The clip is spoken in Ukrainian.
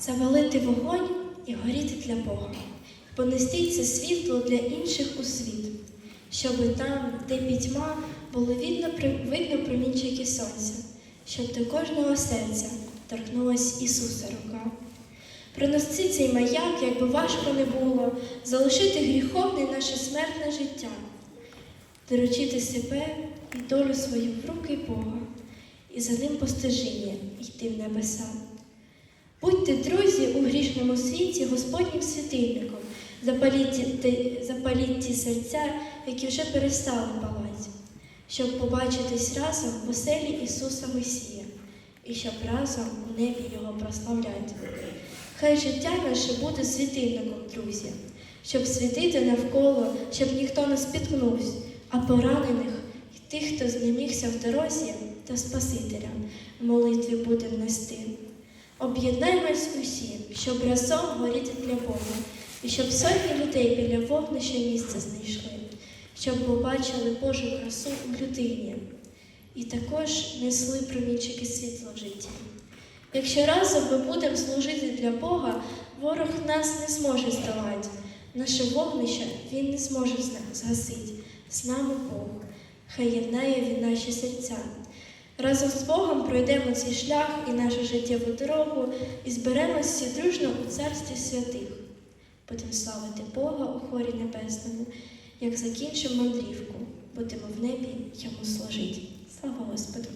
Завалити вогонь і горіти для Бога, понести це світло для інших у світ, щоби там, де пітьма, було видно, видно промінчики сонця, щоб до кожного серця торкнулась Ісуса рука. Пронести цей маяк, якби важко не було, залишити гріховне наше смертне життя, доручити себе і долю свою в руки Бога, і за ним постежіння йти в небеса. Будьте, друзі, у грішному світі Господнім світильником, запаліть, ті- серця, які вже перестали палати, щоб побачитись разом в оселі Ісуса Месія, і щоб разом у небі Його прославляти. Хай життя наше буде світильником, друзі, щоб світити навколо, щоб ніхто не спіткнувся, а поранених і тих, хто знемігся в дорозі, та Спасителя молитві будемо нести. Об'єднаємось усі, щоб разом горіти для Бога, і щоб сотні людей біля вогнища місця знайшли, щоб побачили Божу красу у людині, і також несли промінчики світла в житті. Якщо разом ми будемо служити для Бога, ворог нас не зможе здолати. Наше вогнище він не зможе згасити. З нами Бог. Хай єднає він наші серця. Разом з Богом пройдемо цей шлях і нашу життєву дорогу, і зберемось всі дружно у царстві святих. Будемо славити Бога у хорі небесному, як закінчимо мандрівку, будемо в небі йому служити. Слава Господу!